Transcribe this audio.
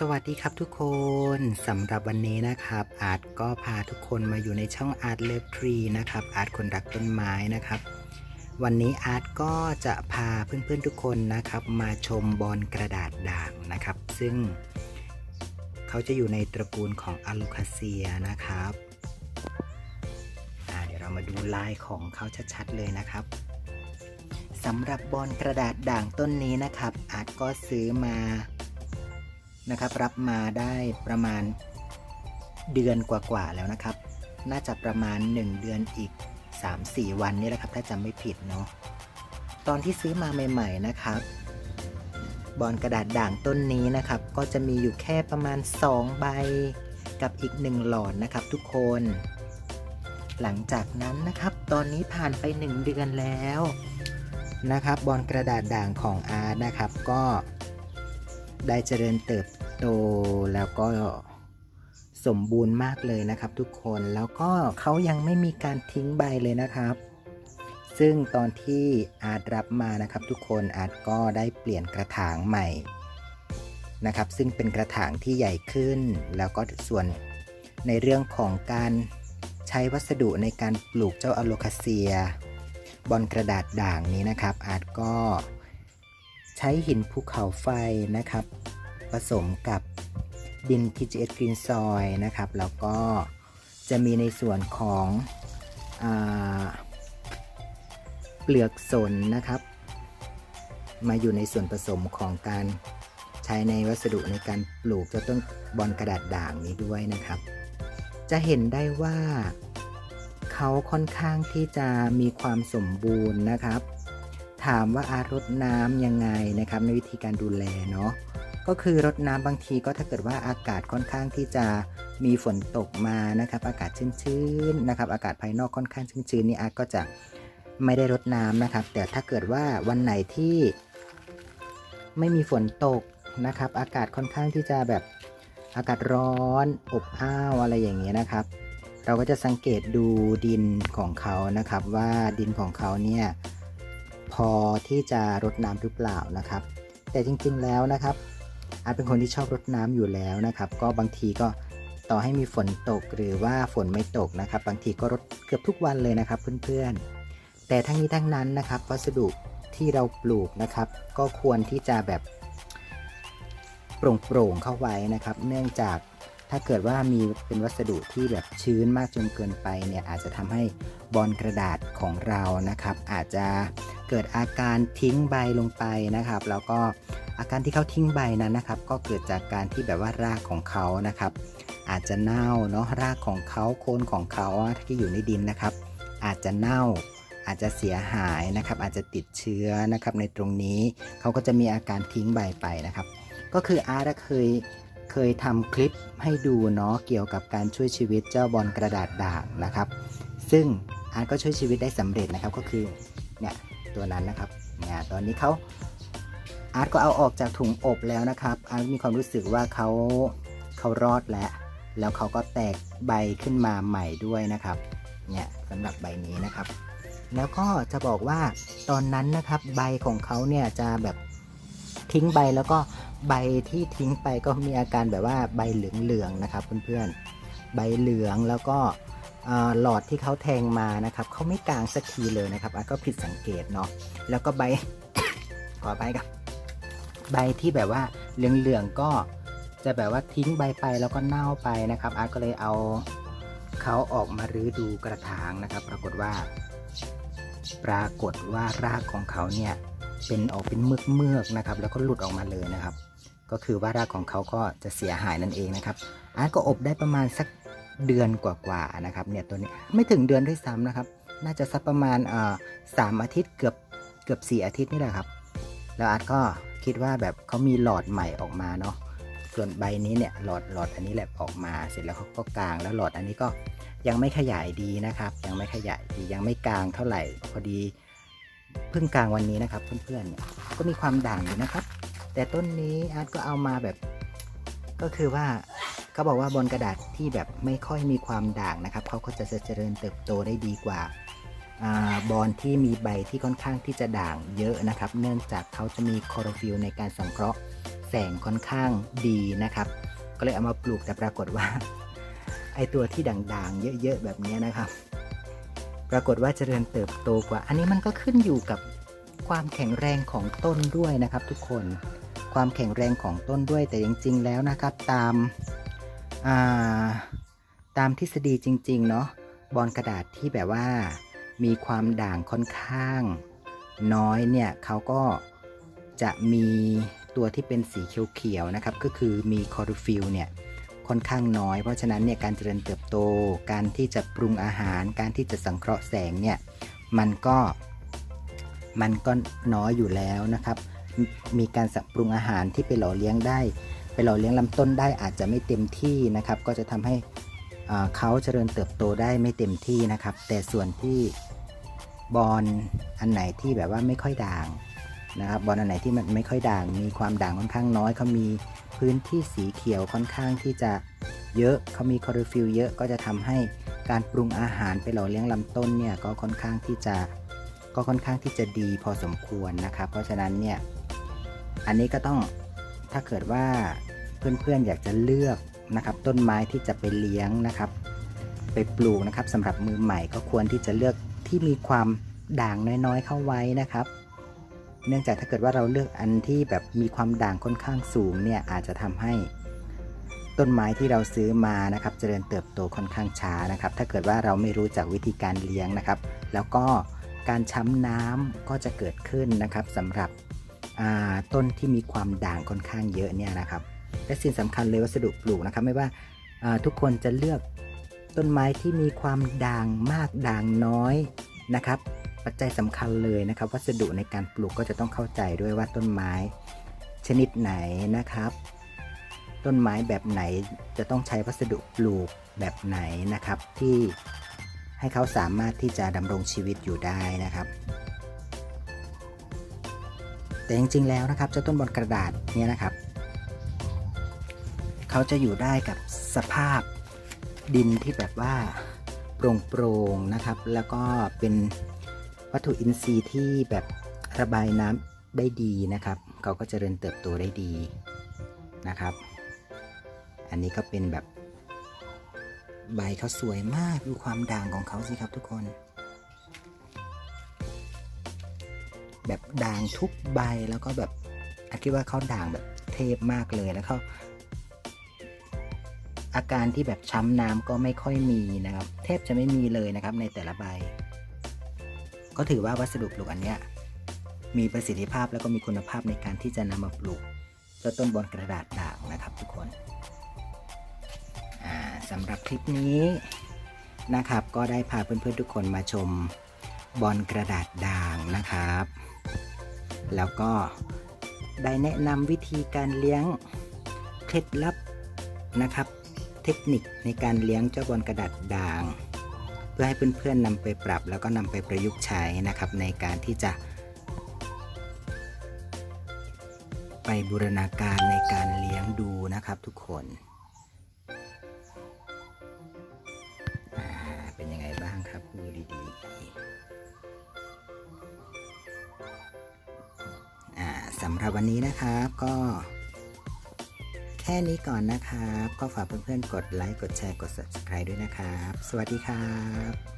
สวัสดีครับทุกคนสำหรับวันนี้นะครับ อาร์ตก็พาทุกคนมาอยู่ในช่องอาร์ตเลิฟทรีนะครับอาร์ตคนรักต้นไม้นะครับ วันนี้อาร์ตก็จะพาเพื่อนๆทุกคนนะครับ มาชมบอลกระดาษด่างนะครับ ซึ่ง เขาจะอยู่ในตระกูลของอะลูคาเซียนะครับเดี๋ยวเรามาดูลายของเขาชัดๆเลยนะครับสำหรับบอลกระดาษด่างต้นนี้นะครับอาร์ตก็ซื้อมา นะครับ รับมาได้ประมาณเดือนกว่าๆแล้วนะครับ น่าจะประมาณ 1 เดือนอีก 3-4 วันนี่แหละครับ ถ้าจำไม่ผิดเนาะตอนที่ซื้อมาใหม่ ๆ นะครับ บอลกระดาษด่างต้นนี้นะครับ ก็จะมีอยู่แค่ประมาณ 2 ใบกับอีก 1 หลอดนะครับ ทุกคน หลังจากนั้นนะครับ ตอนนี้ผ่านไป 1 เดือนแล้วนะครับ บอลกระดาษด่างของอาร์ตนะครับ ก็ได้เจริญเติบ โตแล้วก็สมบูรณ์มากเลยนะครับ ทุกคนแล้วก็เขายังไม่มีการทิ้งใบเลยนะครับ ซึ่งตอนที่อาร์ตรับมานะครับ ทุกคนอาร์ตก็ได้เปลี่ยนกระถางใหม่นะครับ ซึ่งเป็นกระถางที่ใหญ่ขึ้น แล้วก็ส่วนในเรื่องของการใช้วัสดุในการปลูกเจ้าอะโลคาเซีย บอลกระดาษด่างนี้นะครับ อาร์ตก็ใช้หินภูเขาไฟนะครับ ผสมกับดิน TGS Green Soil นะครับ แล้วก็จะมีในส่วนของอเปลือกสนนะครับ มาอยู่ในส่วนผสมของการใช้ในวัสดุในการปลูกเจ้าต้นบอลกระดาษด่างนี้ด้วยนะครับ จะเห็นได้ว่าเขาค่อนข้างที่จะมีความสมบูรณ์นะครับ ถามว่าอารดน้ำยังไงนะครับ ในวิธีการดูแลเนาะ ก็คือรดน้ำบางทีก็ถ้าเกิดว่าอากาศค่อนข้างที่จะมีฝนตกมานะครับ อากาศชื้นๆนะครับ อากาศภายนอกค่อนข้างชื้นๆนี่อาร์ตก็จะไม่ได้รดน้ำนะครับ แต่ถ้าเกิดว่าวันไหนที่ไม่มีฝนตกนะครับ อากาศค่อนข้างที่จะแบบอากาศร้อนอบอ้าวอะไรอย่างเงี้ยนะครับ เราก็จะสังเกตดูดินของเขานะครับ ว่าดินของเขาเนี่ยพอที่จะรดน้ำหรือเปล่านะครับ แต่จริงๆแล้วนะครับ อาจเป็นคนที่ชอบรดน้ำอยู่แล้วนะครับ ก็บางทีก็ต่อให้มีฝนตกหรือว่าฝนไม่ตกนะครับ บางทีก็รดเกือบทุกวันเลยนะครับเพื่อนๆ แต่ทั้งนี้ทั้งนั้นนะครับ วัสดุที่เราปลูกนะครับ ก็ควรที่จะแบบโปร่งๆเข้าไว้นะครับ เนื่องจากถ้าเกิดว่ามีเป็นวัสดุที่แบบชื้นมากจนเกินไปเนี่ยอาจจะทำให้บอลกระดาษของเรานะครับ อาจจะเกิดอาการทิ้งใบลงไปนะครับ แล้วก็ อาการที่เขาทิ้งใบนั้นนะครับ ก็เกิดจากการที่แบบว่ารากของเขานะครับ อาจจะเน่าเนาะรากของเขาโคนของเขาที่อยู่ในดินนะครับ อาจจะเน่าอาจจะเสียหายนะครับ อาจจะติดเชื้อนะครับในตรงนี้เขาก็จะมีอาการทิ้งใบไปนะครับ ก็คืออาร์ตเคยเคยทำคลิปให้ดูเนาะเกี่ยวกับการช่วยชีวิตเจ้าบอลกระดาษด่างนะครับ ซึ่งอาร์ตก็ช่วยชีวิตได้สำเร็จนะครับก็คือเนี่ยตัวนั้นนะครับเนี่ยตอนนี้เขา อาร์ตก็เอาออกจากถุงอบแล้วนะครับอาร์ตมีความรู้สึกว่าเขาเขารอดแล้ว แล้วเขาก็แตกใบขึ้นมาใหม่ด้วยนะครับเนี่ยสำหรับใบนี้นะครับ แล้วก็จะบอกว่าตอนนั้นนะครับ ใบของเขาเนี่ยจะแบบทิ้งใบแล้วก็ใบที่ทิ้งไปก็มีอาการแบบว่าใบเหลืองๆนะครับเพื่อนๆใบเหลืองแล้วก็หลอดที่เขาแทงมานะครับเขาไม่กลางสักทีเลยนะครับอาก็ผิดสังเกตเนาะแล้วก็ใบขอไปครับ ใบที่แบบว่าเหลืองๆก็จะแบบว่าทิ้งใบไปแล้วก็เน่าไปนะครับอาร์ตก็เลยเอาเขาออกมารื้อดูกระถางนะครับ ปรากฏว่า ปรากฏว่ารากของเขาเนี่ยเป็นออกเป็นเมือกเมือกๆนะครับ แล้วก็หลุดออกมาเลยนะครับ ก็คือว่ารากของเขาก็จะเสียหายนั่นเองนะครับอาร์ตก็อบได้ประมาณสักเดือนกว่าๆนะครับเนี่ยตัวนี้ไม่ถึงเดือนด้วยซ้ำนะครับ น่าจะสักประมาณสามอาทิตย์เกือบเกือบสี่อาทิตย์นี่แหละครับ แล้วอาร์ตก็ คิดว่าแบบเขามีหลอดใหม่ออกมาเนาะส่วนใบนี้เนี่ยหลอดหลอดอันนี้แหละออกมาเสร็จแล้วเขาก็กลางแล้วหลอดอันนี้ก็ยังไม่ขยายดีนะครับ ยังไม่ขยายดียังไม่กลางเท่าไหร่พอดีเพิ่งกลางวันนี้นะครับ เพื่อนๆเนี่ยก็มีความด่างอยู่นะครับ แต่ต้นนี้อาร์ตก็เอามาแบบ ก็คือว่าเขาบอกว่าบนกระดาษที่แบบไม่ค่อยมีความด่างนะครับเขาก็จะเจริญเติบโตได้ดีกว่า บอลที่มีใบที่ค่อนข้างที่จะด่างเยอะนะครับ เนื่องจากเขาจะมีคลอโรฟิลในการสังเคราะห์แสงค่อนข้างดีนะครับ ก็เลยเอามาปลูกแต่ปรากฏว่าไอตัวที่ด่างๆ เยอะๆแบบนี้นะครับ ปรากฏว่าเจริญเติบโตกว่า อันนี้มันก็ขึ้นอยู่กับความแข็งแรงของต้นด้วยนะครับ ทุกคนความแข็งแรงของต้นด้วยแต่จริง ๆ แล้วนะครับตามาตามทฤษฎีจริง ๆ เนาะบอลกระดาษที่แบบว่า มีความด่างค่อนข้าง น้อยเนี่ยเขาก็จะมีตัวที่เป็นสีเขียวๆนะครับ ก็คือมีคอโรฟิลล์เนี่ยค่อนข้างน้อย เพราะฉะนั้นเนี่ยการเจริญเติบโต การที่จะปรุงอาหาร การที่จะสังเคราะห์แสงเนี่ยมันก็มันก็น้อยอยู่แล้วนะครับ มีการสับปรุงอาหารที่ไปหล่อเลี้ยงได้ ไปหล่อเลี้ยงลำต้นได้อาจจะไม่เต็มที่นะครับ ก็จะทำให้ เขาเจริญเติบโตได้ไม่เต็มที่นะครับ แต่ส่วนที่บอลอันไหนที่แบบว่าไม่ค่อยด่างนะครับบอลอันไหนที่มันไม่ค่อยด่าง มีความด่างค่อนข้างน้อยเขามีพื้นที่สีเขียวค่อนข้างที่จะเยอะเขามีคอโรฟิลเยอะก็จะทำให้การปรุงอาหารไปหล่อเลี้ยงลำต้นเนี่ยก็ค่อนข้างที่จะก็ค่อนข้างที่จะดีพอสมควรนะครับ เพราะฉะนั้นเนี่ยอันนี้ก็ต้องถ้าเกิดว่าเพื่อนๆอยากจะเลือก นะครับต้นไม้ที่จะไปเลี้ยงนะครับ ไปปลูกนะครับสำหรับมือใหม่ก็ควรที่จะเลือกที่มีความด่างน้อยๆ เข้าไว้นะครับ เนื่องจากถ้าเกิดว่าเราเลือกอันที่แบบมีความด่างค่อนข้างสูงเนี่ยอาจจะทำให้ ต้นไม้ที่เราซื้อมานะครับเจริญเติบโตค่อนข้างช้านะครับ ถ้าเกิดว่าเราไม่รู้จักวิธีการเลี้ยงนะครับ แล้วก็การช้ำน้ำก็จะเกิดขึ้นนะครับสำหรับต้นที่มีความด่างค่อนข้างเยอะเนี่ยนะครับ และสิ่งสำคัญเลยวัสดุปลูกนะครับ ไม่ว่าทุกคนจะเลือกต้นไม้ที่มีความด่างมากด่างน้อยนะครับ ปัจจัยสำคัญเลยนะครับ วัสดุในการปลูกก็จะต้องเข้าใจด้วยว่าต้นไม้ชนิดไหนนะครับ ต้นไม้แบบไหนจะต้องใช้วัสดุปลูกแบบไหนนะครับ ที่ให้เขาสามารถที่จะดำรงชีวิตอยู่ได้นะครับ แต่จริงๆแล้วนะครับเจ้าต้นบอลกระดาษเนี่ยนะครับ เขาจะอยู่ได้กับสภาพดินที่แบบว่าโปร่งๆนะครับ แล้วก็เป็นวัตถุอินทรีย์ที่แบบระบายน้ำได้ดีนะครับ เขาก็จเจริญเติบโตได้ดีนะครับ อันนี้ก็เป็นแบบใบเขาสวยมากดูความด่างของเขาสิครับทุกคน แบบด่างทุกใบแล้วก็แบบอาคิดว่าเขาด่างแบบเทพมากเลยแล้วเขา อาการที่แบบช้ำน้ำก็ไม่ค่อยมีนะครับ แทบจะไม่มีเลยนะครับในแต่ละใบ ก็ถือว่าวัสดุปลูกอันเนี้ยมีประสิทธิภาพแล้วก็มีคุณภาพในการที่จะนำมาปลูกเจ้าต้นบอลกระดาษด่างนะครับทุกคนสำหรับคลิปนี้นะครับ ก็ได้พาเพื่อนๆทุกคนมาชมบอลกระดาษด่างนะครับ แล้วก็ได้แนะนำวิธีการเลี้ยงเคล็ดลับนะครับ เทคนิคในการเลี้ยงเจ้าบอลกระดาษด่าง เพื่อให้เพื่อนๆนำไปปรับแล้วก็นำไปประยุกต์ใช้นะครับ ในการที่จะ ไปบูรณาการในการเลี้ยงดูนะครับทุกคนเป็นยังไงบ้างครับดูดีๆสำหรับวันนี้นะครับก็ แค่นี้ก่อนนะครับ ก็ฝากเพื่อนๆ กดไลค์ กดแชร์ กด subscribe ด้วยนะครับ สวัสดีครับ